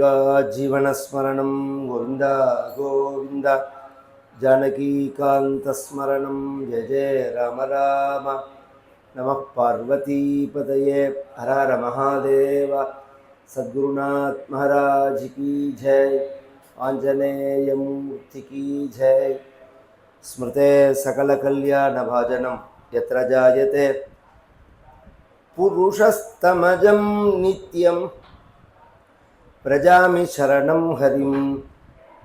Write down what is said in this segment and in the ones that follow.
जीवनस्मरणं गोविन्द गोविन्द जानकीकान्तस्मरणं जय जय राम राम। नमः पार्वतीपतये। हर हर महादेव। सद्गुरुनाथ महाराज की जय। आञ्जनेयमूर्ति की जय। स्मृते सकलकल्याणभाजनं यत्र जायते। पुरुषस्तमजं नित्यं ప్రజామి శరణం హరిం.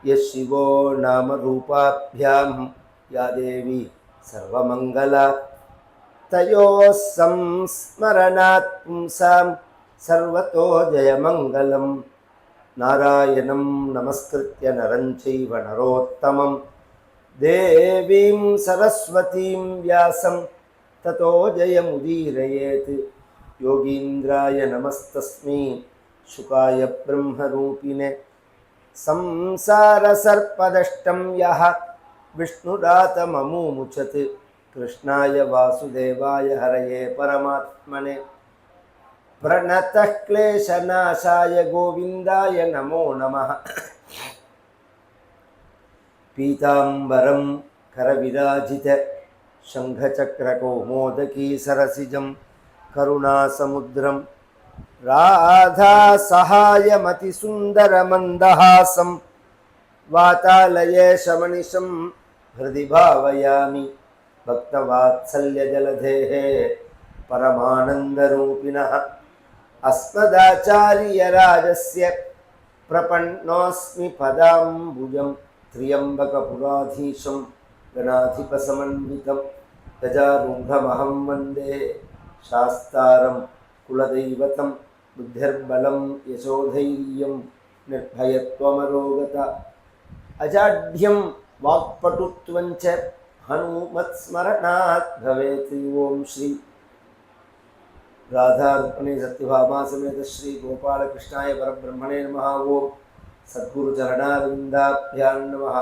యశివో నామరూపాభ్యాం యా దేవి సర్వమంగళ. తయో సంస్మరణాత్ పుంసాం సర్వతో జయమంగళం. నారాయణం నమస్కృత్య నరం చైవ నరోత్తమం. దేవీం సరస్వతీం వ్యాసం. తతో జయముదీరయేత్. యోగీంద్రాయ నమస్తస్మై. शुकाय ब्रह्मरूपिणे। संसारसर्पदष्टं यः विष्णुरातममुमुचत् कृष्णाय वासुदेवाय हरये परमात्मने। प्रणतः क्लेशनाशाय गोविन्दाय नमो नमः। पीताम्बरं करविराजित। शङ्खचक्रकौमोदकी सरसिजं करुणासमुद्रं राधासहायमतिसुन्दरमन्दहासं वातालये शमनिशं हृदि भावयामि। भक्तवात्सल्यजलधेः परमानन्दरूपिणः। अस्मदाचार्यराजस्य प्रपन्नोऽस्मि पदाम्बुजं त्र्यम्बकपुराधीशं गणाधिपसमन्वितं गजारूढमहं वन्दे। शास्तारं कुलदैवतं बुद्धिर्बलं यशोधैर्यं निर्भयत्वमरोगत। अजाढ्यं वाक्पटुत्वञ्च हनुमत्स्मरणात् भवेत्। ॐ श्री राधारुक्मिणी सत्यभामा समेत श्री गोपालकृष्णाय परब्रह्मणे नमः। ॐ सद्गुरुचरणारविन्दाभ्यां नमः।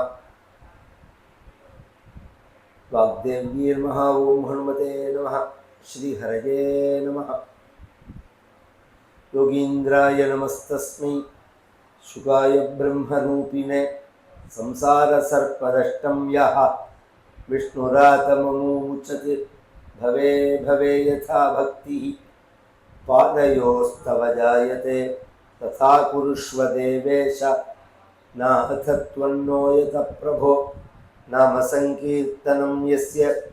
वाग्देव्यै नमः। ॐ हनुमते नमः। श्रीहरये नमः। योगीन्द्राय नमस्तस्मै। शुकाय ब्रह्मरूपिणे संसारसर्पदष्टं यः। विष्णुरातममुचत् भवे भवे यथा भक्तिः। पादयोस्तव जायते। तथा कुरुष्व देवेश। नाथ त्वन्नो यत प्रभो। नामसङ्कीर्तनं यस्य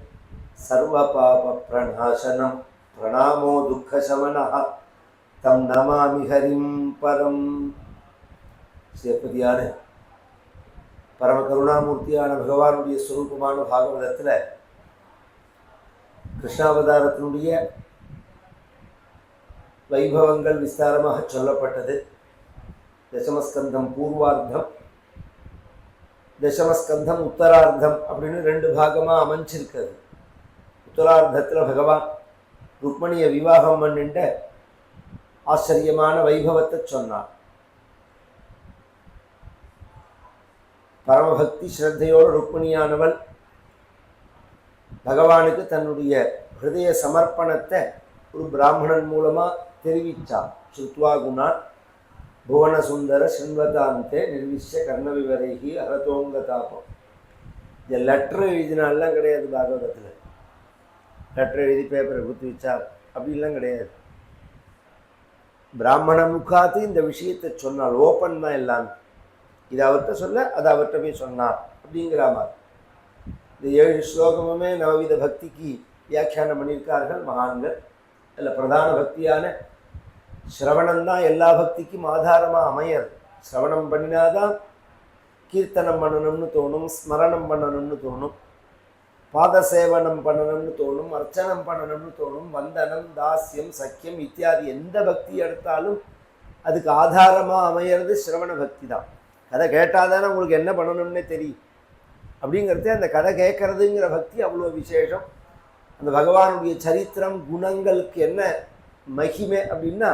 सर्वपापप्रणाशनं। प्रणामो दुःखशमनः தம் நமாமி ஹரிம் பரம். சேப்பதியான பரம கருணாமூர்த்தியான பகவானுடைய சுரூபமான பாகவதத்தில் கிருஷ்ணாவதாரத்தினுடைய வைபவங்கள் விஸ்தாரமாக சொல்லப்பட்டது. தசமஸ்கந்தம் பூர்வார்த்தம் தசமஸ்கந்தம் உத்தரார்த்தம் அப்படின்னு ரெண்டு பாகமாக அமைஞ்சிருக்கிறது. உத்தரார்த்தத்தில் பகவான் ருக்மணியை விவாகம் பண்ணிட்ட ஆச்சரியமான வைபவத்தை சொன்னார். பரமபக்தி ஸ்ரத்தையோடு ருக்மிணியானவள் பகவானுக்கு தன்னுடைய ஹிருதய சமர்ப்பணத்தை ஒரு பிராமணன் மூலமாக தெரிவித்தார் ஸ்ருத்வா குணான் புவனசுந்தர சின்வதாந்தே நிர்விஷ்ய கர்ணவிவரைகி அகதோங்க தாபம் இந்த லெட்ரு எழுதினாலாம் கிடையாது பாகவதத்தில். லெட்ரு எழுதி பேப்பரை குத்து வச்சா அப்படிலாம் கிடையாது. பிராமண முகாத்து இந்த விஷயத்தை சொன்னால் ஓப்பன் தான் எல்லாமே. இது அவர்கிட்ட சொல்ல அது அவர்கிட்ட போய் சொன்னார் அப்படிங்கிற மாதிரி. இந்த ஏழு ஸ்லோகமுமே நவவித பக்திக்கு வியாக்கியானம் பண்ணியிருக்கார்கள் மகான்கள். அதில் பிரதான பக்தியான ஸ்ரவணம் தான் எல்லா பக்திக்கும் ஆதாரமாக அமையாது ஸ்ரவணம் பண்ணினாதான் கீர்த்தனம் பண்ணணும்னு தோணும் ஸ்மரணம் பண்ணணும்னு தோணும். பாத சேவனம் பண்ணணும்னு தோணும் அர்ச்சனம் பண்ணணும்னு தோணும் வந்தனம் தாஸ்யம் சக்கியம் இத்தியாதி எந்த பக்தி எடுத்தாலும் அதுக்கு ஆதாரமாக அமையிறது சிரவண பக்தி தான். கதை கேட்டால் தானே உங்களுக்கு என்ன பண்ணணும்னே தெரியும். அப்படிங்கிறது அந்த கதை கேட்கறதுங்கிற பக்தி அவ்வளோ விசேஷம். அந்த பகவானுடைய சரித்திரம் குணங்களுக்கு என்ன மகிமை அப்படின்னா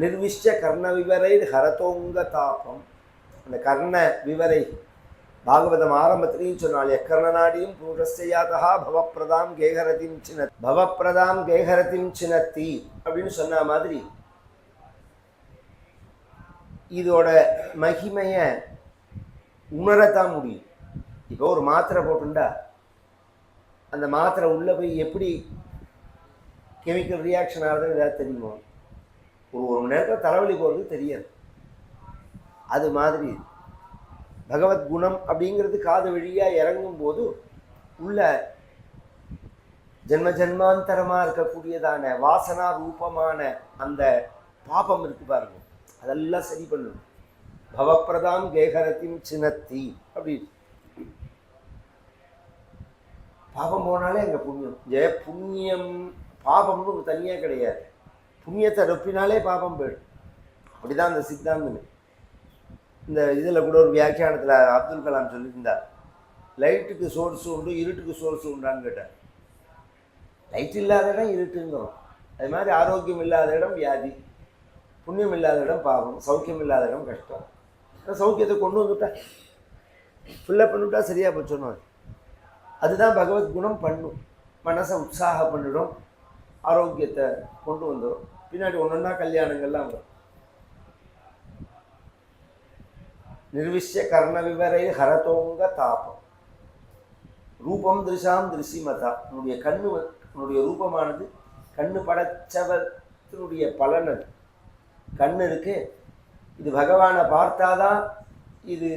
நிர்விஷ்ட கர்ண விவரை ஹரதோங்க தாபம். அந்த கர்ண விவரை பாகவதம் ஆரம்பத்திலையும் சொன்னால் எக்கர்ணநாடியும் பூரஸ்யாதா பவப்பிரதாம் கேகரதிம் சின பவப்பிரதாம் கேகரதிம் சினத்தி அப்படின்னு சொன்ன மாதிரி இதோட மகிமையை உணரத்தான் முடியும். இப்போ ஒரு மாத்திரை போட்டுண்டா அந்த மாத்திரை உள்ளே போய் எப்படி கெமிக்கல் ரியாக்ஷன் ஆகுதுன்னு ஏதாவது தெரியுமோ? ஒரு ஒரு மணி நேரத்தில் தலைவலி போகிறது தெரியாது. அது மாதிரி பகவத் குணம் அப்படிங்கிறது காது வழியாக இறங்கும் போது உள்ள ஜென்ம ஜென்மாந்தரமாக இருக்கக்கூடியதான வாசனா ரூபமான அந்த பாபம் இருக்கு பாருங்க. அதெல்லாம் சரி பண்ணணும் பவப்பிரதாம் கேகரத்தின் சினத்தி அப்படி பாபம் போனாலே அங்கே புண்ணியம். ஜெய புண்ணியம் பாபம்னு ஒரு தனியாக கிடையாது. புண்ணியத்தை ரொப்பினாலே பாபம் போயிடும். அப்படிதான் அந்த சித்தாந்தமே. இந்த இதில் கூட ஒரு வியாக்கியானத்தில் அப்துல் கலாம் சொல்லியிருந்தார். லைட்டுக்கு சோர்ஸ் உண்டு இருட்டுக்கு சோர்ஸ் உண்டான்னு கேட்டார். லைட் இல்லாத இடம் இருட்டுங்கிறோம். அது மாதிரி ஆரோக்கியம் இல்லாத இடம் வியாதி. புண்ணியம் இல்லாத இடம் பாவம். சௌக்கியம் இல்லாத இடம் கஷ்டம். சௌக்கியத்தை கொண்டு வந்துட்டா. ஃபில்லப் பண்ணிவிட்டா சரியாக போச்சோன்னு அதுதான் பகவத் குணம் பண்ணும். மனசை உற்சாகம் பண்ணிடும் ஆரோக்கியத்தை கொண்டு வந்துடும் பின்னாடி ஒன்றொன்னா கல்யாணங்கள்லாம் வரும். நிர்விஷ்ய கர்ண விவரை ஹரதோங்க தாபம். ரூபம் திருஷாம் திருஷிமதா உன்னுடைய கண்ணு உன்னுடைய ரூபமானது கண்ணு படைச்சவத்தினுடைய பலன் அது. கண்ணு இருக்கு இது பகவானை பார்த்தாதான் இது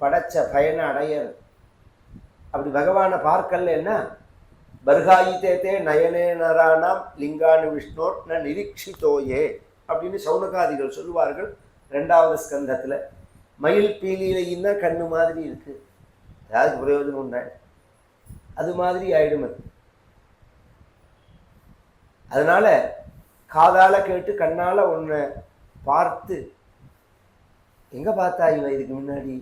படைச்ச பயனை அடையணும் அப்படி பகவானை பார்க்கலன்னா பர்காயித்தே நயனே நராணாம் லிங்கானு விஷ்ணோர் ந நிரீட்சித்தோயே அப்படின்னு சௌனகாதிகள் சொல்லுவார்கள். ரெண்டாவது ஸ்கந்தத்தில் மயில் பீலியிலையும் தான் கண்ணு மாதிரி இருக்கு. ஏதாவது பிரயோஜனம் உண்டா அது மாதிரி ஆயிடும் அது. அதனால காதால் கேட்டு கண்ணால் உன்னை பார்த்து எங்கே பார்த்தா இவன் இதுக்கு முன்னாடி?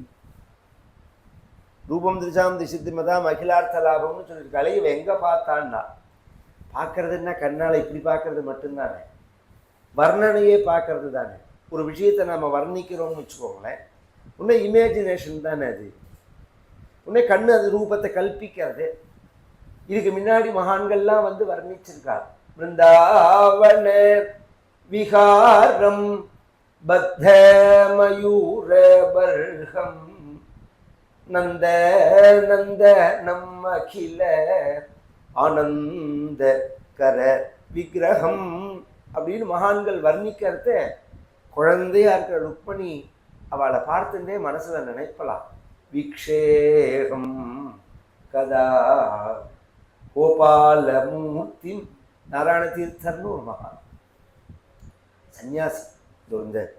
ரூபம் திருச்சாம் திசித்திமதா மகிழார்த்த லாபம்னு சொல்லியிருக்காளே இவன் எங்கே பார்த்தான்னா? பார்க்கறதுன்னா கண்ணால் இப்படி பார்க்கறது மட்டும்தானே? வர்ணனையே பார்க்கறது தானே? ஒரு விஷயத்தை நம்ம வர்ணிக்கிறோம்னு வச்சுக்கோங்களேன். உன்னை இமேஜினேஷன் தானே அது. உன்னே கண்ணு அது ரூபத்தை கல்பிக்கிறது இதுக்கு முன்னாடி மகான்கள்லாம் வந்து வர்ணிச்சிருக்கார். பிருந்தாவன விகாரம் பத்த மயூர பர்ஹம் நந்த நந்த நம்ம அகில ஆனந்த கர விக்கிரகம் அப்படின்னு மகான்கள் வர்ணிக்கிறத குழந்தையா இருக்கிற ருக்மணி அவளை பார்த்துட்டே மனசுல நினைப்பலாம் விக்ஷேகம் கதா கோபாலமூர்த்தி நாராயண தீர்த்தர்னு ஒரு மகான். சன்னியாசி இந்த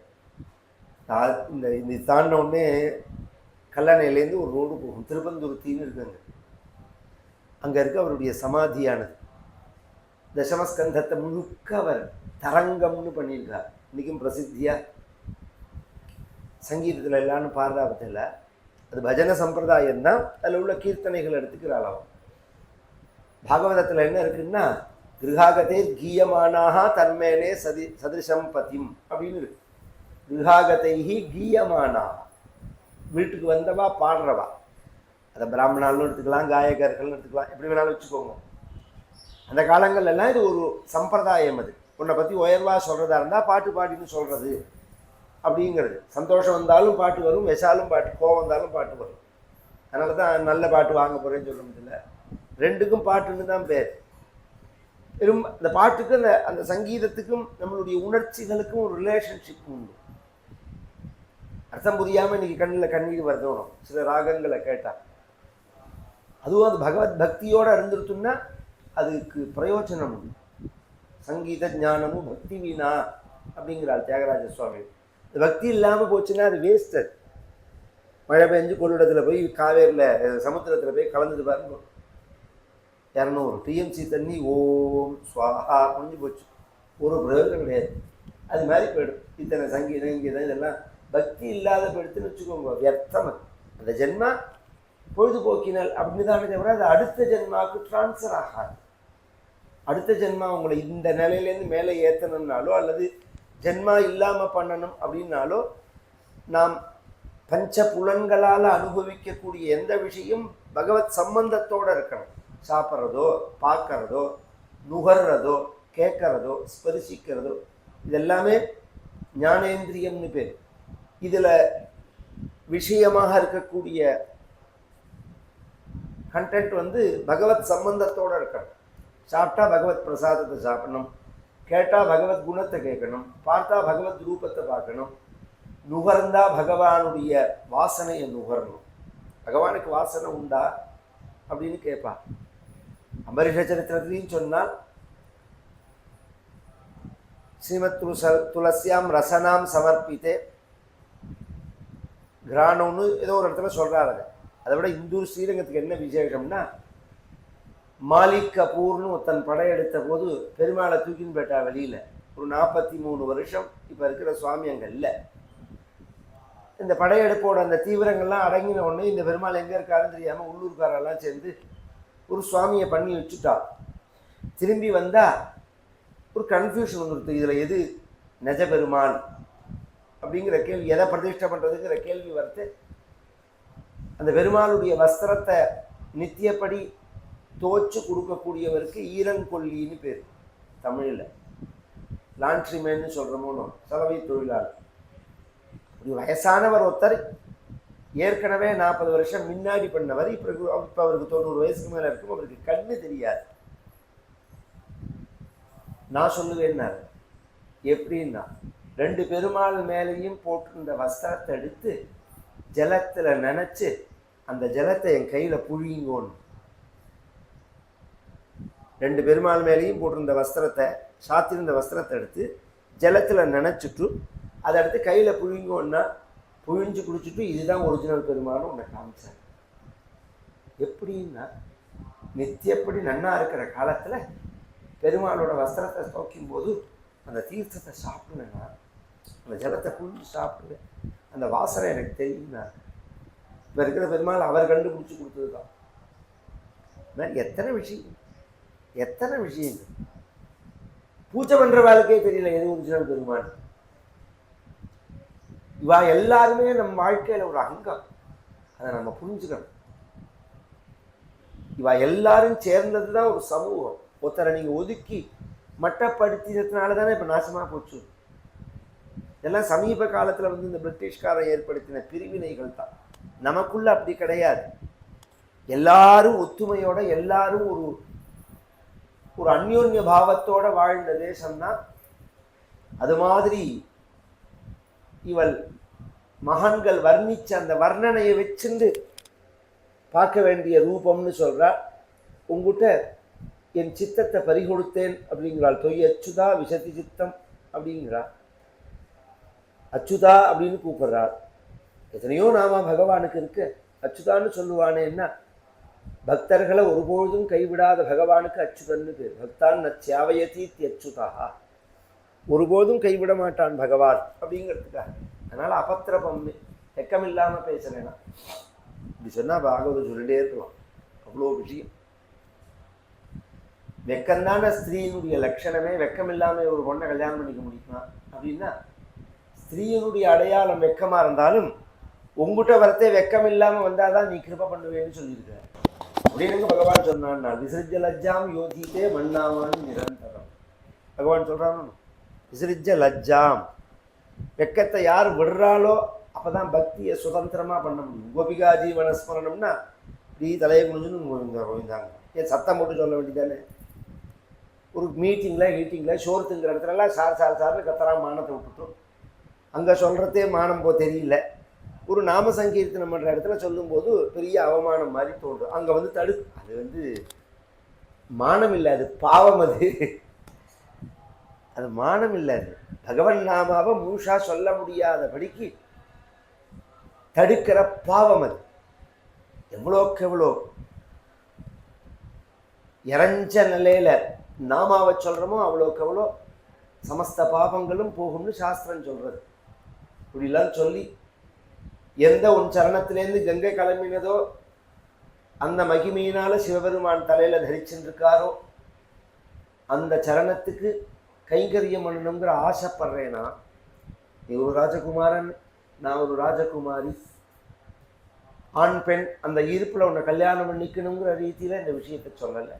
தா- இந்த இந்த தாண்ட உடனே கல்லணையிலேருந்து ஒரு ரோடு போகும். திருப்பந்துருத்தின்னு இருக்காங்க. அங்கே இருக்க அவருடைய சமாதியானது. தசமஸ்கந்தத்தை முழுக்க அவர் தரங்கம்னு பண்ணியிருக்கார் இன்றைக்கும் பிரசித்தியாக சங்கீதத்தில் எல்லாம்னு பாரதாபத்தில் அது பஜன சம்பிரதாயம் தான் அதில் உள்ள கீர்த்தனைகள் எடுத்துக்கிற அவன் பாகவதத்தில் என்ன இருக்குன்னா கிருஹாகதே கீயமானாக தன்மேலே சதி சதிருஷம் பதிம் அப்படின்னு இருக்கு. கிருஹாகத்தைஹி கீயமானா. வீட்டுக்கு வந்தவா பாடுறவா. அதை பிராமணாலும் எடுத்துக்கலாம் காயகர்கள்னு எடுத்துக்கலாம். எப்படி வேணாலும் வச்சுக்கோங்க. அந்த காலங்கள்ல எல்லாம் இது ஒரு சம்பிரதாயம் அது. உன்னை பற்றி உயர்வாக சொல்கிறதா இருந்தால் பாட்டு பாடின்னு சொல்கிறது அப்படிங்கிறது. சந்தோஷம் வந்தாலும் பாட்டு வரும் விஷாலும் பாட்டு கோவம் வந்தாலும் பாட்டு வரும். அதனால தான் நல்ல பாட்டு வாங்க போகிறேன்னு சொல்ல முடியல. ரெண்டுக்கும் பாட்டுன்னு தான் பேர். பெரும் அந்த பாட்டுக்கு அந்த அந்த சங்கீதத்துக்கும் நம்மளுடைய உணர்ச்சிகளுக்கும் ஒரு ரிலேஷன்ஷிப் உண்டு. அர்த்தம் புரியாமல் இன்றைக்கி கண்ணில் கண்ணீர் வரணும் சில ராகங்களை கேட்டால் அதுவும் அது பகவத் பக்தியோடு இருந்துருத்துன்னா அதுக்கு பிரயோஜனம் உண்டு. சங்கீத ஞானமும் பக்தி வீணா அப்படிங்கிறார் தியாகராஜ சுவாமி. இந்த பக்தி இல்லாமல் போச்சுன்னா அது வேஸ்ட் மழை பெஞ்சு கொள்ளிடத்தில் போய் காவேரியில் சமுத்திரத்தில் போய் கலந்துட்டு பாருங்க. இரநூறு டிஎம்சி தண்ணி ஓம் சுவாஹா முடிஞ்சு போச்சு. ஒரு பிரயோஜனம் கிடையாது. அது மாதிரி போயிடும். இத்தனை சங்கீதம் இங்கீதம் இதெல்லாம் பக்தி இல்லாத போயிடுத்துன்னு வச்சுக்கோங்க வியர்த்தம். அந்த ஜென்மா பொழுதுபோக்கினால் அப்படின்னு தான் தவிர அது அடுத்த ஜென்மாவுக்கு ட்ரான்ஸ்ஃபர் ஆகாது. அடுத்த ஜென்மா அவங்கள இந்த நிலையிலேருந்து மேலே ஏற்றணும்னாலோ அல்லது ஜென்மா இல்லாமல் பண்ணணும் அப்படின்னாலோ நாம் பஞ்ச புலன்களால் அனுபவிக்கக்கூடிய எந்த விஷயம் பகவத் சம்பந்தத்தோடு இருக்கணும். சாப்பிட்றதோ பார்க்கறதோ நுகர்றதோ கேட்கறதோ ஸ்பரிசிக்கிறதோ இதெல்லாமே ஞானேந்திரியம்னு பேர். இதில் விஷயமாக இருக்கக்கூடிய கண்டென்ட் வந்து பகவத் சம்பந்தத்தோடு இருக்கணும். சாப்பிட்டா பகவத் பிரசாதத்தை சாப்பிடணும். கேட்டால் பகவத் குணத்தை கேட்கணும். பார்த்தா பகவத் ரூபத்தை பார்க்கணும். நுகர்ந்தா பகவானுடைய வாசனையை நுகரணும். பகவானுக்கு வாசனை உண்டா? அப்படின்னு கேட்பா. அம்பரீஷ சரித்திரத்திலையும் சொன்னால் ஸ்ரீமத் துளச துளசியாம் ரசனாம் சமர்ப்பித்தே. கிராணம்னு ஏதோ ஒரு இடத்துல சொல்கிறாரு அதை அதை விட இந்தூர் ஸ்ரீரங்கத்துக்கு என்ன விசேஷம்னா மாலிக் கபூர்னு ஒருத்தன் படையெடுத்த போது பெருமாளை தூக்கின்னு போயிட்டா வெளியில். ஒரு நாற்பத்தி மூணு வருஷம் இப்போ இருக்கிற சுவாமி அங்கே இல்லை. இந்த படையெடுப்போட அந்த தீவிரங்கள்லாம் அடங்கின உடனே இந்த பெருமாள் எங்கே இருக்காருன்னு தெரியாமல் உள்ளூர்காரெல்லாம் சேர்ந்து ஒரு சுவாமியை பண்ணி வச்சுட்டா. திரும்பி வந்தால் ஒரு கன்ஃபியூஷன் வந்துடுது இதில் எது நெஜ பெருமாள் அப்படிங்கிற கேள்வி எதை பிரதிஷ்டை பண்ணுறதுங்கிற கேள்வி வருது. அந்த பெருமாளுடைய வஸ்திரத்தை நித்தியப்படி தோச்சு கொடுக்கக்கூடியவருக்கு ஈரங்கொல்லின்னு பேர். தமிழில். லாண்ட்ரிமேன்னு சொல்கிறோமோனோ சலவை தொழிலாளர். ஒரு வயசானவர் ஒருத்தர் ஏற்கனவே நாற்பது வருஷம் முன்னாடி பண்ணவர் இப்போ இப்போ அவருக்கு தொண்ணூறு வயசுக்கு மேலே இருக்கும் அவருக்கு கண்ணு தெரியாது. நான் சொல்லுவேன்னாரு எப்படின்னா ரெண்டு பெருமாள் மேலேயும் போட்டிருந்த வஸ்திரத்தை எடுத்து ஜலத்தில் நினச்சி அந்த ஜலத்தை என் கையில் புழிங்கோன்னு. ரெண்டு பெருமாள் மேலேயும் போட்டிருந்த வஸ்திரத்தை சாத்திருந்த வஸ்திரத்தை எடுத்து ஜலத்தில் நினச்சிட்டு அதை எடுத்து கையில் புழிங்கோன்னா புழிஞ்சு குடிச்சிட்டு இதுதான் ஒரிஜினல் பெருமாள்னு உன்னை காமிச்சாங்க. எப்படின்னா நித்தியப்படி நன்னா இருக்கிற காலத்தில் பெருமாளோட வஸ்திரத்தை துவைக்கும் போது அந்த தீர்த்தத்தை சாப்பிடுவேன்னா அந்த ஜலத்தை புழிஞ்சு சாப்பிடுவேன் அந்த வாசனை எனக்கு தெரியும்னா இப்போ இருக்கிற பெருமாள் அவர் கண்டுபிடிச்சி கொடுத்தது தான் எத்தனை விஷயம் எத்தனை விஷயங்கள்? பூஜை பண்ணுற வேலைக்கே தெரியல எது முடிஞ்சாலும் பெருமான் இவா எல்லாருமே நம்ம வாழ்க்கையில் ஒரு அங்கம். அதை நம்ம புரிஞ்சுக்கணும். இவா எல்லாரும் சேர்ந்தது தான் ஒரு சமூகம். ஒருத்தரை நீங்கள் ஒதுக்கி மட்டப்படுத்தினதுனால தானே இப்போ நாசமாக போச்சு. இதெல்லாம் சமீப காலத்தில் வந்து இந்த பிரிட்டிஷ்காரன் ஏற்படுத்தின பிரிவினைகள் தான். நமக்குள்ள அப்படி கிடையாது. எல்லாரும் ஒத்துமையோட எல்லாரும் ஒரு ஒரு அந்யோன்ய பாவத்தோட வாழ்ந்த தேசம்னா அது மாதிரி இவள் மகான்கள் வர்ணிச்ச அந்த வர்ணனையை வச்சிருந்து பார்க்க வேண்டிய ரூபம்னு சொல்றா. உங்ககிட்ட என் சித்தத்தை பறிகொடுத்தேன் அப்படிங்கிறாள். தொய் அச்சுதா விசதி சித்தம் அப்படிங்கிறா. அச்சுதா அப்படின்னு கூப்பிடுறாள் எத்தனையோ நாம பகவானுக்கு இருக்கு. அச்சுதான்னு சொல்லுவானே என்ன பக்தர்களை ஒருபொழுதும் கைவிடாத பகவானுக்கு அச்சுதன்னு பேர் பக்தான் நச்சியாவயதி அச்சுதா ஒருபோதும் கைவிட மாட்டான் பகவான் அப்படிங்கிறதுக்காக. அதனால அபத்திரபம் வெக்கம் இல்லாம பேசுகிறேன்னா இப்படி சொன்னா பாகவதம் சொல்லிட்டே இருக்கலாம். அவ்வளோ விஷயம். வெக்கம்தான ஸ்திரீனுடைய லட்சணமே. வெக்கம் ஒரு பொண்ணை கல்யாணம் பண்ணிக்க முடியுமா? அப்படின்னா ஸ்திரீயனுடைய அடையாளம் வெக்கமா இருந்தாலும் உங்ககிட்ட வரத்தே வெக்கம் இல்லாமல் வந்தால் தான் நீ கிருப பண்ணுவேன்னு சொல்லியிருக்க அப்படின்னு பகவான் சொன்னான் விசிறிஜ லஜ்ஜாம் யோகித்தே மண்ணாமான் நிரந்தரம். பகவான் சொல்கிறான் விசிறிஜ லஜ்ஜாம் வெக்கத்தை யார் விடுறாளோ அப்பதான் பக்தியை சுதந்திரமாக பண்ண முடியும். கோபிகா ஜீவன ஸ்மரணம்னா இப்படி தலையை குனிஞ்சுன்னு கோவிந்தா ஏன் சத்தம் போட்டு சொல்ல வேண்டியதானே? ஒரு மீட்டிங்கில் ஹீட்டிங்கில் சோர்த்துங்கிற இடத்துலலாம் சார் சார் சார்னு கத்தரா மானத்தை விட்டுட்டோம். அங்கே சொல்கிறதே மானம் போ தெரியல. ஒரு நாம சங்கீர்த்தனம் பண்ணுற இடத்துல சொல்லும்போது பெரிய அவமானம் மாதிரி தோன்றும். அங்கே வந்து தடு அது வந்து மானம் இல்லை அது பாவம் அது. அது மானம் இல்லை அது. பகவன் நாமாவை முழுஷா சொல்ல முடியாதபடிக்கு தடுக்கிற பாவம் அது. எவ்வளோக்கு எவ்வளோ இறஞ்ச நிலையில நாமாவை சொல்கிறோமோ அவ்வளோக்கு அவ்வளோ சமஸ்த பாவங்களும் போகும்னு சாஸ்திரம் சொல்கிறது இப்படிலாம் சொல்லி எந்த உன் சரணத்திலேருந்து கங்கை கிளம்பினதோ அந்த மகிமையினால சிவபெருமான் தலையில் தரிச்சுருக்காரோ அந்த சரணத்துக்கு கைங்கரியம் பண்ணணுங்கிற ஆசைப்படுறேன்னா நீ ஒரு ராஜகுமாரன் நான் ஒரு ராஜகுமாரி. ஆண் பெண் அந்த ஈர்ப்பில் உன்னை கல்யாணம் பண்ணிக்கணுங்கிற ரீதியில் இந்த விஷயத்தை சொல்லலை.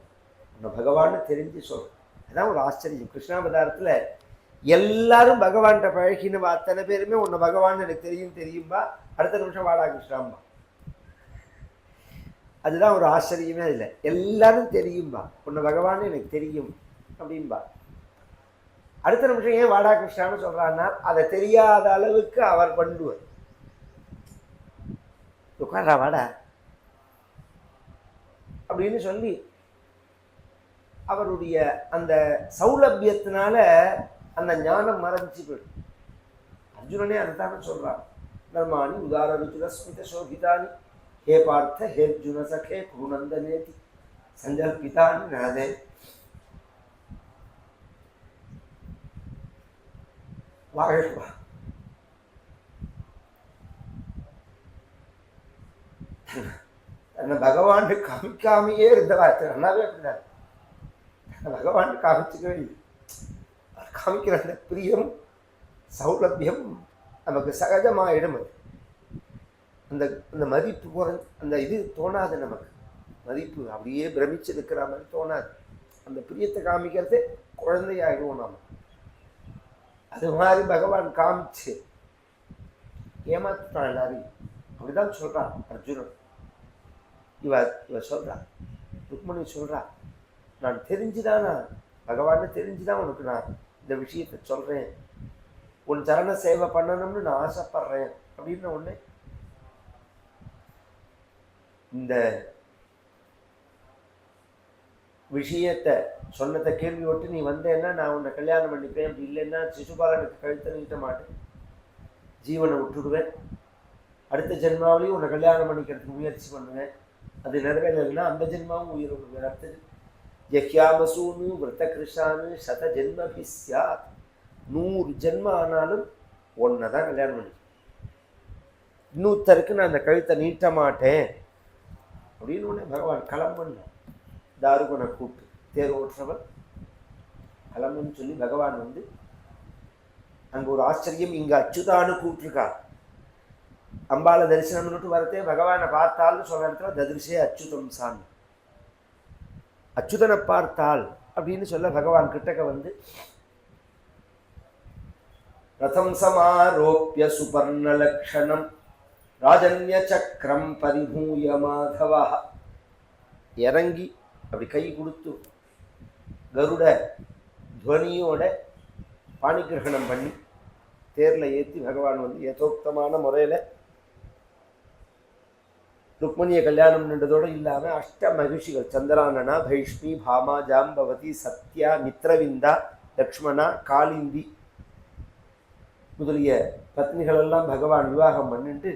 உன்னை பகவான்னு தெரிஞ்சு சொல்கிறேன் அதான் ஒரு ஆச்சரியம். கிருஷ்ணாவதாரத்தில் எல்லாரும் பகவான்கிட்ட பழகினவா? அத்தனை பேருமே உன்னை பகவான் எனக்கு தெரியும் தெரியும்பா? அடுத்த நிமிஷம் வாடா கிருஷ்ணாம்பா அதுதான் ஒரு ஆச்சரியமே இல்லை. எல்லாரும் தெரியும்பா. உன்னை பகவான் எனக்கு தெரியும் அப்படின்பா. அடுத்த நிமிஷம் ஏன் வாடா கிருஷ்ணான்னு சொல்றான்னா அதை தெரியாத அளவுக்கு அவர் பண்ணுவார். உட்காரா வாடா. அப்படின்னு சொல்லி அவருடைய அந்த சௌலபியத்தினால அந்த ஞானம் மறைஞ்சு போயிடும். அர்ஜுனனே அதுதானே சொல்றான். சொல்கிறான் உதார उदारविचुरस्मितशोभितानि। हे पार्थ हे जुनसखे कुरुनन्दनेति। அர்ஜுன नरदे குருநந்தனேதி சங்கல்பிதானி வாழ்வா தன்னை பகவான் காமிக்காமையே இருந்தவா நல்லாவே அப்படிதான் தன்னை பகவான் காமிச்சுக்கவே இல்லை காமிக்கிற அந்த பிரியம் சௌலபியம் நமக்கு சகஜமாயிடும் அது. அந்த அந்த மதிப்பு குறை அந்த இது தோணாது நமக்கு. மதிப்பு அப்படியே பிரமிச்சு இருக்கிற மாதிரி தோணாது. அந்த பிரியத்தை காமிக்கிறதே குழந்தையாகிடுவோம் நாம். அது மாதிரி பகவான் காமிச்சு ஏமாத்தான் எல்லாரையும். அப்படிதான் சொல்கிறான் அர்ஜுனன். இவ இவ சொல்றா ருக்மணி சொல்றா நான் தெரிஞ்சுதானா? பகவானை தெரிஞ்சுதான் உனக்கு நான் இந்த விஷயத்தை சொல்றேன். உன் சரண சேவை பண்ணணும்னு நான் ஆசைப்படுறேன். அப்படின்னு ஒண்ணு இந்த விஷயத்தை சொன்னதை கேள்வி விட்டு நீ வந்தேன்னா நான் உன்னை கல்யாணம் பண்ணிப்பேன். அப்படி இல்லைன்னா சிசுபாலனுக்கு கழுத்தை நீட்ட மாட்டேன். ஜீவனை விட்டுடுவேன். அடுத்த ஜென்மாவிலையும் உன்னை கல்யாணம் பண்ணிக்கிறதுக்கு முயற்சி பண்ணுவேன். அது நிறைவேறலைன்னா அந்த ஜென்மாவும் உயிர் விடுவேன் அடுத்தது யஹ்யாமசூனு விரத கிருஷ்ணானு சத ஜென்மபி சாத் நூறு ஜென்மம் ஆனாலும் ஒன்றை தான் கல்யாணம் பண்ணி இன்னொருத்தருக்கு நான் அந்த கழுத்தை நீட்ட மாட்டேன். அப்படின்னு உடனே பகவான் கிளம்புன்னு தாருகனை கூப்பிட்டு தேர் ஓட்டுறவன் கிளம்புன்னு சொல்லி பகவான் வந்து அங்கே ஒரு ஆச்சரியம் இங்கே அச்சுதான்னு கூப்பிட்டுருக்கா அம்பால தரிசனம் பண்ணிட்டு வரதே பகவானை பார்த்தால்னு சொல்கிற இடத்துல ததிர்ஷே அச்சுதம் சாமி அச்சுதனை பார்த்தால் அப்படின்னு சொல்ல பகவான் கிட்டக்க வந்து ரதம் சமாரோப்பிய சுபர்ணலக்ஷணம் ராஜன்ய சக்கரம் பரிபூய மாதவா இறங்கி அப்படி கை கொடுத்து கருட துவனியோட பாணிகிரகணம் பண்ணி தேரில் ஏற்றி பகவான் வந்து யதோக்தமான முறையில் ருக்மணியை கல்யாணம் நின்றதோடு இல்லாமல் அஷ்ட மகிழ்ச்சிகள் சந்திரானனா பைஷ்மி பாமா ஜாம்பவதி சத்யா மித்ரவிந்தா லக்ஷ்மணா காளிந்தி முதலிய பத்னிகளெல்லாம் பகவான் விவாகம் பண்ணிட்டு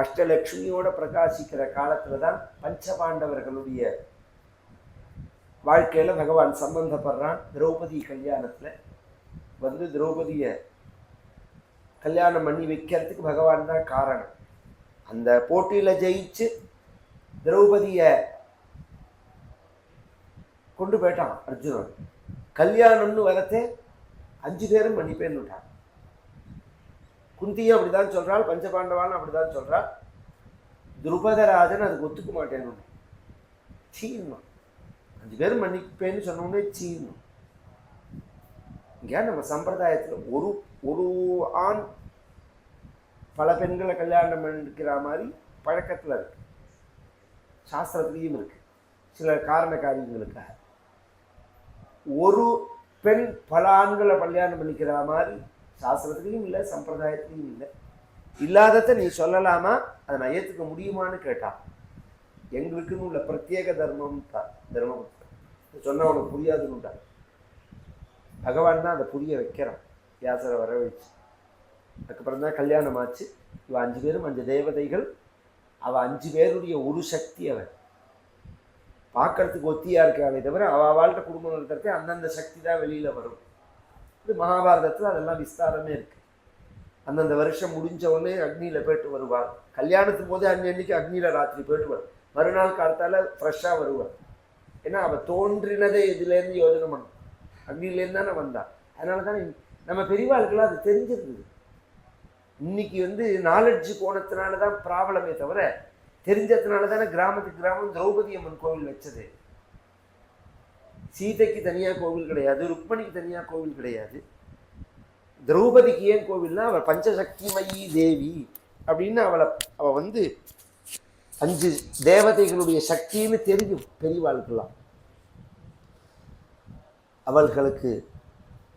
அஷ்டலக்ஷ்மியோட பிரகாசிக்கிற காலத்தில் தான் பஞ்சபாண்டவர்களுடைய வாழ்க்கையில பகவான் சம்பந்தப்படுறான். திரௌபதி கல்யாணத்துல வந்து திரௌபதிய கல்யாணம் பண்ணி வைக்கிறதுக்கு பகவான் தான் காரணம். அந்த போட்டியில ஜெயிச்சு திரௌபதிய கொண்டு போயிட்டான் அர்ஜுனன். கல்யாணம்னு வரத்தே அஞ்சு பேரும் மன்னிப்பேன்னு விட்டான் குந்தியும் அப்படிதான் சொல்றாள் பஞ்சபாண்டவான்னு அப்படிதான் சொல்கிறாள் துருபதராஜன் அதுக்கு ஒத்துக்க மாட்டேன்னு சீரணும் அஞ்சு பேரும் மன்னிப்பேன்னு சொன்னோடனே உடனே இங்கே நம்ம சம்பிரதாயத்தில் ஒரு ஒரு ஆண் பல பெண்களை கல்யாணம் பண்ணிக்கிற மாதிரி பழக்கத்தில் இருக்கு. சாஸ்திரத்துலேயும் இருக்கு. சில காரண காரியங்களுக்காக ஒரு பெண் பல ஆண்களை கல்யாணம் பண்ணிக்கிற மாதிரி சாஸ்திரத்துலேயும் இல்லை சம்பிரதாயத்துலேயும் இல்லை. இல்லாததை நீ சொல்லலாமா? அதை நான் ஏற்றுக்க முடியுமான்னு கேட்டான் எங்களுக்குன்னு உள்ள பிரத்யேக தர்மம் தான் தர்மம் சொன்ன உனக்கு புரியாதுன்னுட்டான் பகவான் தான் அதை புரிய வைக்கிறான். வியாசரை வர வச்சு அதுக்கப்புறம் தான் கல்யாணம் ஆச்சு. இவ அஞ்சு பேரும் அஞ்சு தேவதைகள். அவ அஞ்சு பேருடைய ஒரு சக்தி அவன். பார்க்கறதுக்கு ஒத்தியா இருக்காளே தவிர அவ வாழ்கிற குடும்பம் நடத்துறதே அந்தந்த சக்தி தான் வெளியில வரும். இது மகாபாரதத்தில் அதெல்லாம் விஸ்தாரமே இருக்கு. அந்தந்த வருஷம் முடிஞ்ச உடனே அக்னியில் போயிட்டு வருவார். கல்யாணத்துக்கு போதே அன்னி அன்னைக்கு அக்னியில் ராத்திரி போயிட்டு வரும். மறுநாள் காலத்தால் ஃப்ரெஷ்ஷாக வருவார். ஏன்னா அவள் தோன்றினதே இதுலேருந்து யோஜனை பண்ணும். அக்னியிலேருந்து தானே வந்தாள் அதனால தானே நம்ம பெரியவாளுக்கெல்லாம் அது தெரிஞ்சிருந்தது. இன்னைக்கு வந்து நாலெட்ஜு போனதுனால தான் ப்ராப்ளமே தவிர தெரிஞ்சதுனால தானே கிராமத்துக்கு கிராமம் திரௌபதி அம்மன் கோவில் வச்சது. சீதைக்கு தனியாக கோவில் கிடையாது ருக்மணிக்கு தனியாக கோவில் கிடையாது. திரௌபதிக்கு ஏன் கோவில்னா அவள் பஞ்சசக்திமயி தேவி அப்படின்னு அவளை அவள் வந்து அஞ்சு தேவதைகளுடைய சக்தின்னு தெரியும் பெரியவாளுக்கெல்லாம். அவள்களுக்கு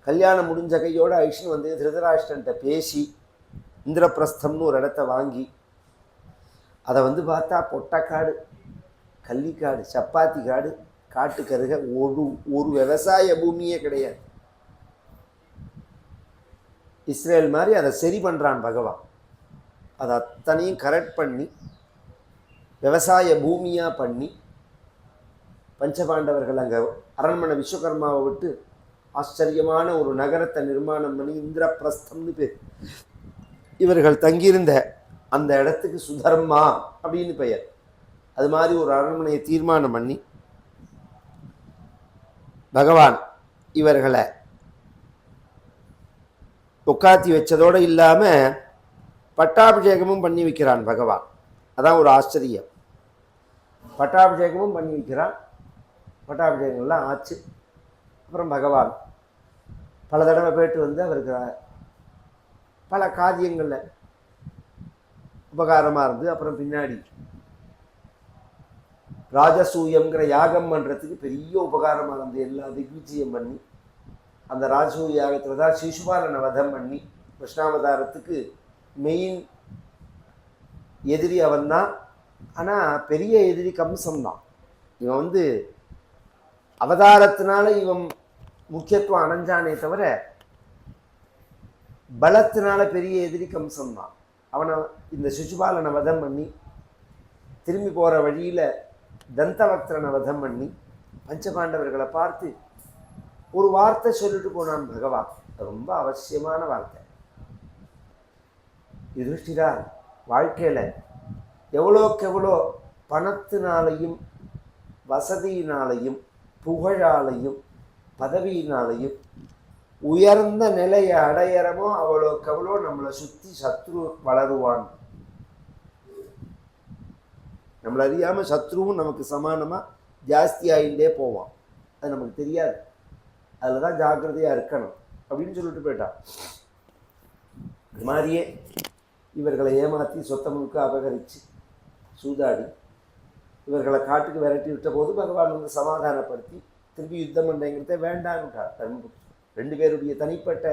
கல்யாணம் முடிஞ்ச கையோட ஐஷ்ணு வந்து திருதராஷ்டன்ட்ட பேசி இந்திரபிரஸ்தம்னு ஒரு இடத்த வாங்கி அதை வந்து பார்த்தா பொட்டக்காடு கள்ளிக்காடு சப்பாத்தி காடு காட்டுக்கருக ஒரு ஒரு விவசாய பூமியே கிடையாது. இஸ்ரேல் மாதிரி அதை சரி பண்ணுறான் பகவான். அதை அத்தனையும் கரெக்ட் பண்ணி விவசாய பூமியாக பண்ணி பஞ்சபாண்டவர்கள் அங்கே அரண்மனை விஸ்வகர்மாவை விட்டு ஆச்சரியமான ஒரு நகரத்தை நிர்மாணம் பண்ணி இந்திரபிரஸ்தம்னு பேர். இவர்கள் தங்கியிருந்த அந்த இடத்துக்கு சுதர்மா அப்படின்னு பெயர். அது மாதிரி ஒரு அரண்மனையை தீர்மானம் பண்ணி பகவான் இவர்களை உட்காத்தி வச்சதோடு இல்லாமல் பட்டாபிஷேகமும் பண்ணி வைக்கிறான் பகவான். அதான் ஒரு ஆச்சரியம். பட்டாபிஷேகமும் பண்ணி வைக்கிறான். பட்டாபிஷேகங்கள்லாம் ஆச்சு. அப்புறம் பகவான் பல தடவை போயிட்டு வந்து அவருக்கு பல காரியங்களில் உபகாரமாக இருந்து அப்புறம் பின்னாடி ராஜசூயம்ங்கிற யாகம் பண்ணுறதுக்கு பெரிய உபகாரமாக இருந்து எல்லா திக்விஜயம் பண்ணி அந்த ராஜசூய யாகத்தில் தான் சிசுபாலனை வதம் பண்ணி கிருஷ்ணாவதாரத்துக்கு மெயின் எதிரி அவன் தான் ஆனால் பெரிய எதிரி கம்சம் தான் இவன் வந்து அவதாரத்தினால இவன் முக்கியத்துவம் அடைஞ்சானே தவிர பலத்தினால பெரிய எதிரி கம்சம்தான். அவனை இந்த சிசுபாலனை வதம் பண்ணி திரும்பி போகிற வழியில் தந்தவக்திரனை வதம் பண்ணி பஞ்சபாண்டவர்களை பார்த்து ஒரு வார்த்தை சொல்லிட்டு போனான் பகவான். ரொம்ப அவசியமான வார்த்தை. யுதிஷ்டிரா வாழ்க்கையில் எவ்வளோக்கு எவ்வளோ பணத்தினாலையும் வசதியினாலையும் புகழாலையும் பதவியினாலையும் உயர்ந்த நிலையை அடையிறமோ அவ்வளோக்கு அவ்வளோ நம்மளை சுற்றி சத்ரு வளருவான். நம்மளை அறியாமல் சத்ருவும் நமக்கு சமானமாக ஜாஸ்தி ஆகிட்டே போவான். அது நமக்கு தெரியாது. அதில் தான் ஜாக்கிரதையாக இருக்கணும். அப்படின்னு சொல்லிட்டு போயிட்டான். இது மாதிரியே இவர்களை ஏமாற்றி சொத்த முழுக்க அபகரித்து சூதாடி இவர்களை காட்டுக்கு விரட்டி விட்ட போது பகவான் வந்து சமாதானப்படுத்தி திருப்பி யுத்தம் பண்ணுறேங்கிறத வேண்டான்ட்டார் தர்மபுத்திரன் ரெண்டு பேருடைய தனிப்பட்ட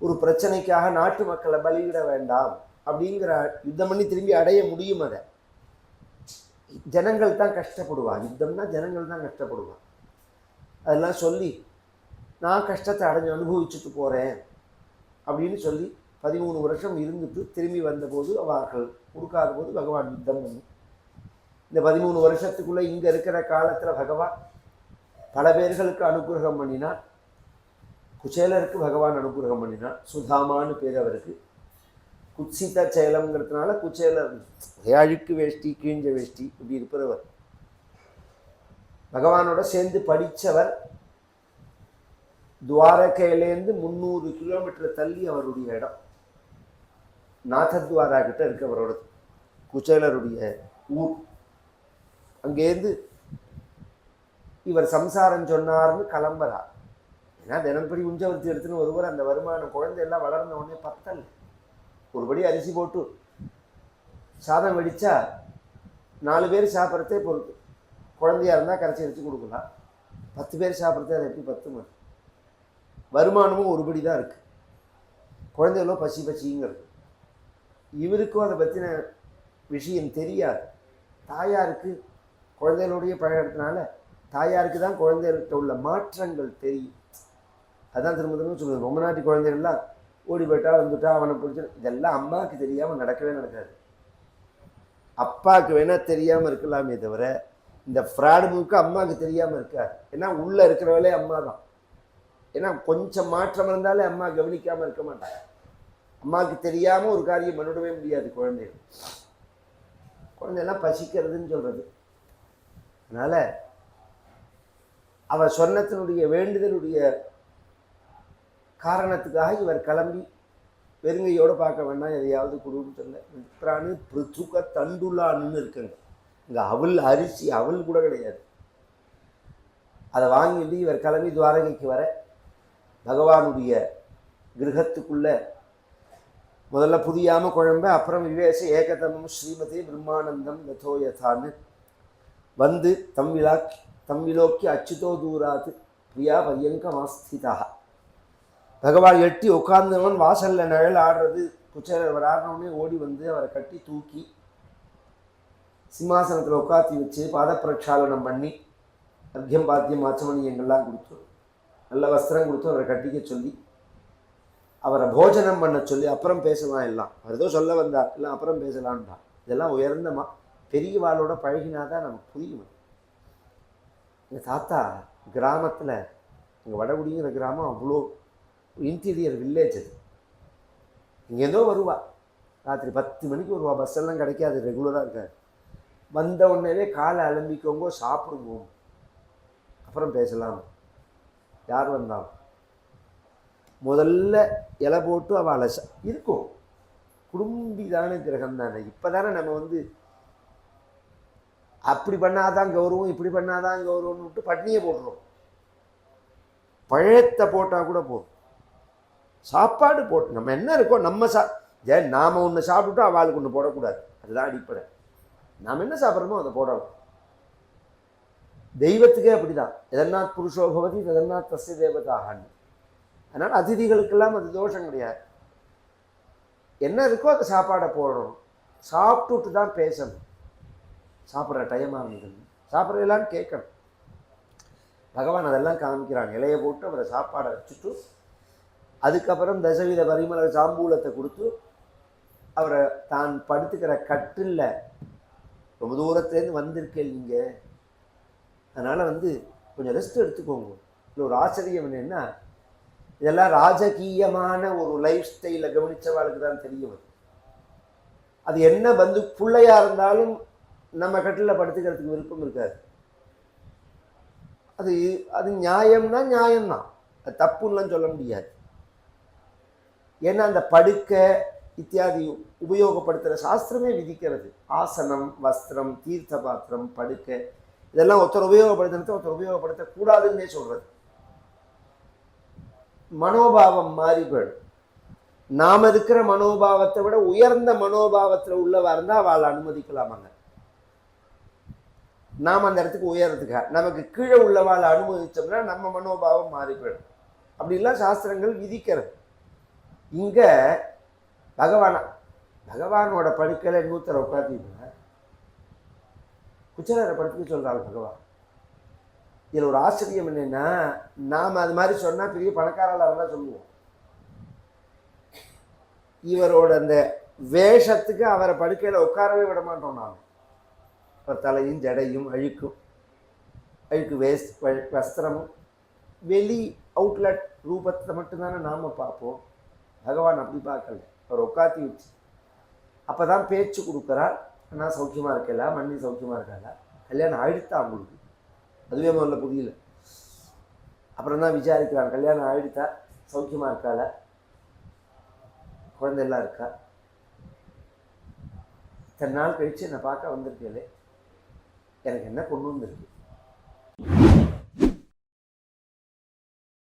ஒரு பிரச்சனைக்காக நாட்டு மக்களை பலியிட வேண்டாம் அப்படிங்கிற யுத்தம் பண்ணி திரும்பி அடைய முடியும் அதை. ஜனங்கள் தான் கஷ்டப்படுவான் யுத்தம்னா ஜனங்கள் தான் கஷ்டப்படுவாள் அதெல்லாம் சொல்லி நான் கஷ்டத்தை அடைஞ்சு அனுபவிச்சுட்டு போகிறேன் அப்படின்னு சொல்லி பதிமூணு வருஷம் இருந்துட்டு திரும்பி வந்தபோது அவர்கள் கொடுக்காத போது பகவான் யுத்தம் பண்ணி. இந்த பதிமூணு வருஷத்துக்குள்ளே இங்கே இருக்கிற காலத்தில் பகவான் பல பேர்களுக்கு அனுகிரகம் பண்ணினான் குச்சேலருக்கு பகவான் அனுகிரகம் பண்ணினான் சுதாமான்னு பேர் அவருக்கு. குத்சித சேலம்ங்கிறதுனால குச்சேலர் அழுக்கு வேஷ்டி கிழிஞ்ச வேஷ்டி இப்படி இருப்பவர் பகவானோட சேர்ந்து படித்தவர் துவாரகையிலேருந்து முந்நூறு கிலோமீட்டர் தள்ளி அவருடைய இடம். நாதத்வாரா கிட்ட இருக்கு அவரோட குச்சேலருடைய ஊர். அங்கேருந்து இவர் சம்சாரம் சொன்னார்னு கிளம்புறார். ஏன்னா தினப்படி உஞ்சவர்த்தி எடுத்துன்னு ஒருவர் அந்த வருமானம் குழந்தை எல்லாம் வளர்ந்த உடனே பத்தல் ஒருபடி அரிசி போட்டு சாதம் வெடித்தா நாலு பேர் சாப்பிட்றதே பொறுத்து குழந்தையா இருந்தால் கரைச்சி அரிசி கொடுக்கலாம். பத்து பேர் சாப்பிட்றதே அதை எப்படி பத்து மணி? வருமானமும் ஒருபடி தான் இருக்குது குழந்தைகளோ பசி பசிங்கிறது. இவருக்கும் அதை பற்றின விஷயம் தெரியாது. தாயாருக்கு குழந்தைகளுடைய பழகிறதுனால தாயாருக்கு தான் குழந்தைகள்கிட்ட உள்ள மாற்றங்கள் தெரியும். அதான் திரும்ப திரும்ப சொல்லுவேன் ரொம்ப நாட்டு குழந்தைகள்லாம் ஓடி போயிட்டா வந்துட்டா அவனை பிடிச்சி இதெல்லாம் அம்மாவுக்கு தெரியாமல் நடக்கவே நடக்காது. அப்பாவுக்கு வேணால் தெரியாமல் இருக்கலாமே தவிர இந்த ஃப்ராடு புக்கு அம்மாவுக்கு தெரியாமல் இருக்காது. ஏன்னா உள்ளே இருக்கிறவளே அம்மா தான். ஏன்னா கொஞ்சம் மாற்றம் இருந்தாலே அம்மா கவனிக்காமல் இருக்க மாட்டாங்க. அம்மாவுக்கு தெரியாமல் ஒரு காரியம் பண்ணிடவே முடியாது குழந்தைகள். குழந்தையெல்லாம் பசிக்கிறதுன்னு சொல்கிறது அதனால் அவள் சொன்னத்தினுடைய வேண்டுதலுடைய காரணத்துக்காக இவர் கிளம்பி வெறுங்கையோடு பார்க்க வேண்டாம் எதையாவது கொடுன்னு சொல்ல விப்ரானு பிருத்துக தண்டுலான்னு இருக்குங்க. இங்கே அவள் அரிசி அவள் கூட கிடையாது. அதை வாங்கிட்டு இவர் கிளம்பி துவாரகைக்கு வர பகவானுடைய கிரகத்துக்குள்ளே முதல்ல புதியாம குழம்பு அப்புறம் விவேச ஏகதமம் ஸ்ரீமதி பிரம்மானந்தம் யதோயதான்னு வந்து தம்விழா தம்விலோக்கி அச்சுதோ தூராது பிரியா பையங்கமாஸ்திதா. பகவான் எட்டி உட்கார்ந்தவன் வாசலில் நிழல் ஆடுறது. குச்சரர் வராடனே ஓடி வந்து அவரை கட்டி தூக்கி சிம்மாசனத்தில் உட்காத்தி வச்சு பாத பிரக்ஷாலனம் பண்ணி அர்க்கியம் பாத்தியம் ஆச்சமணியங்கள்லாம் கொடுத்து நல்ல வஸ்திரம் கொடுத்து அவரை கட்டிக்க சொல்லி அவரை போஜனம் பண்ண சொல்லி அப்புறம் பேசலாம் எல்லாம். அவர் ஏதோ சொல்ல வந்தார் இல்லை அப்புறம் பேசலான்டா இதெல்லாம் உயர்ந்தமா. பெரியவாளோட பழகினாதான் நமக்கு புரியும். எங்கள் தாத்தா கிராமத்தில் எங்கள் வடகுடிங்கிற கிராமம் அவ்வளோ இன்டீரியர் வில்லேஜ் அது. இங்கேருந்தோ வருவா. ராத்திரி பத்து மணிக்கு வருவா. பஸ் எல்லாம் கிடைக்காது. ரெகுலராக இருக்காது. வந்த உடனேவே காலை அலம்பிக்கோங்க சாப்பிடுவோம் அப்புறம் பேசலாம். யார் வந்தாலும் முதல்ல இலை போட்டு அவளை ச- இருக்கும். குடும்பிதான கிரகம் தானே. இப்போ தானே நம்ம வந்து அப்படி பண்ணாதான் கௌரவம் இப்படி பண்ணாதான் கௌரவம்னு விட்டு பட்னியை போடுறோம் பழத்தை போட்டால் கூட போதும். சாப்பாடு போட்டு நம்ம என்ன இருக்கோ நம்ம சா ஏ நாம் ஒன்று சாப்பிட்டுட்டா அவளுக்கு ஒன்று போடக்கூடாது. அதுதான் அடிப்படை. நாம் என்ன சாப்பிட்றோமோ அதை போடணும். தெய்வத்துக்கே அப்படிதான். எதன்னாத் புருஷோ பவதி எதன்னாத் தஸ்ய தேவதாகன்னு. அதனால் அதிதிகளுக்கெல்லாம் அது தோஷம் கிடையாது. என்ன இருக்கோ அதை சாப்பாடை போடணும். சாப்பிட்டுட்டு தான் பேசணும். சாப்பிட்ற டைமாக இருந்தது சாப்பிட்றதெல்லாம் கேட்கணும். பகவான் அதெல்லாம் காமிக்கிறான். இலையை போட்டு அவரை சாப்பாடை வச்சுட்டு அதுக்கப்புறம் தசவித பரிமள சாம்பூலத்தை கொடுத்து அவரை தான் படுத்துக்கிற கட்டில் ரொம்ப தூரத்துலேருந்து வந்திருக்கேன் நீங்கள் அதனால் வந்து கொஞ்சம் ரெஸ்ட் எடுத்துக்கோங்க. இதில் ஒரு ஆச்சரியம் என்னென்னா இதெல்லாம் ராஜகீயமான ஒரு லைஃப் ஸ்டைலில் கவனித்தவாளுக்கு தான் தெரிய வரும் அது என்ன வந்து பிள்ளையாக இருந்தாலும் நம்ம கட்டில் படுத்துக்கிறதுக்கு விருப்பம் இருக்காது. அது அது நியாயம்னா நியாயம்தான். அது தப்புன்னுலாம் சொல்ல முடியாது. ஏன்னா அந்த படுக்கை இத்தியாதி உபயோகப்படுத்துகிற சாஸ்திரமே விதிக்கிறது. ஆசனம் வஸ்திரம் தீர்த்த பாத்திரம் படுக்கை. இதெல்லாம் ஒருத்தர் உபயோகப்படுத்தினத்தை ஒருத்தர் உபயோகப்படுத்தக்கூடாதுன்னே சொல்கிறது மனோபாவம் மாறி போயிடும் இருக்கிற மனோபாவத்தை விட உயர்ந்த மனோபாவத்தில் உள்ளவா இருந்தால் அவளை அனுமதிக்கலாமாங்க. நாம் அந்த இடத்துக்கு உயரத்துக்காக நமக்கு கீழே உள்ளவாளை அனுமதித்தோம்னா நம்ம மனோபாவம் மாறி அப்படிலாம் சாஸ்திரங்கள் விதிக்கிறது. இங்கே பகவானா பகவானோட படுக்கையில் நூத்தரை உட்காந்துங்க குச்சலரை படுத்துக்க சொல்கிறாள் பகவான். இதில் ஒரு ஆச்சரியம் என்னென்னா நாம் அது மாதிரி சொன்னால் பெரிய பணக்காரர்களாக இருந்தால் சொல்லுவோம். இவரோட அந்த வேஷத்துக்கு அவரை படுக்கையில் உட்காரவே விட மாட்டோம் நாம். அவர் தலையும் ஜடையும் அழுக்கும். அழுக்கு வேஸ்ட் வஸ்திரமும் வெளி அவுட்லெட் ரூபத்தை மட்டும்தானே நாம் பார்ப்போம். பகவான் அப்படி பார்க்கல. அவர் உட்காத்தி வச்சு. அப்போ தான் பேச்சு கொடுக்குறார். நான் சௌக்கியமாக இருக்கல மண்ணி சௌக்கியமாக இருக்கல கல்யாணம் ஆயிடுத்தா அவங்களுக்கு? அதுவே முதல்ல புரியல. அப்புறம் தான் விசாரிக்கிறான் கல்யாணம் ஆயிடுத்தா சௌக்கியமாக இருக்கால குழந்தையெல்லாம் இருக்கா? இத்தனை நாள் கழிச்சு என்னை பார்க்க வந்திருக்கேளே எனக்கு என்ன கொண்டு வந்திருக்கு?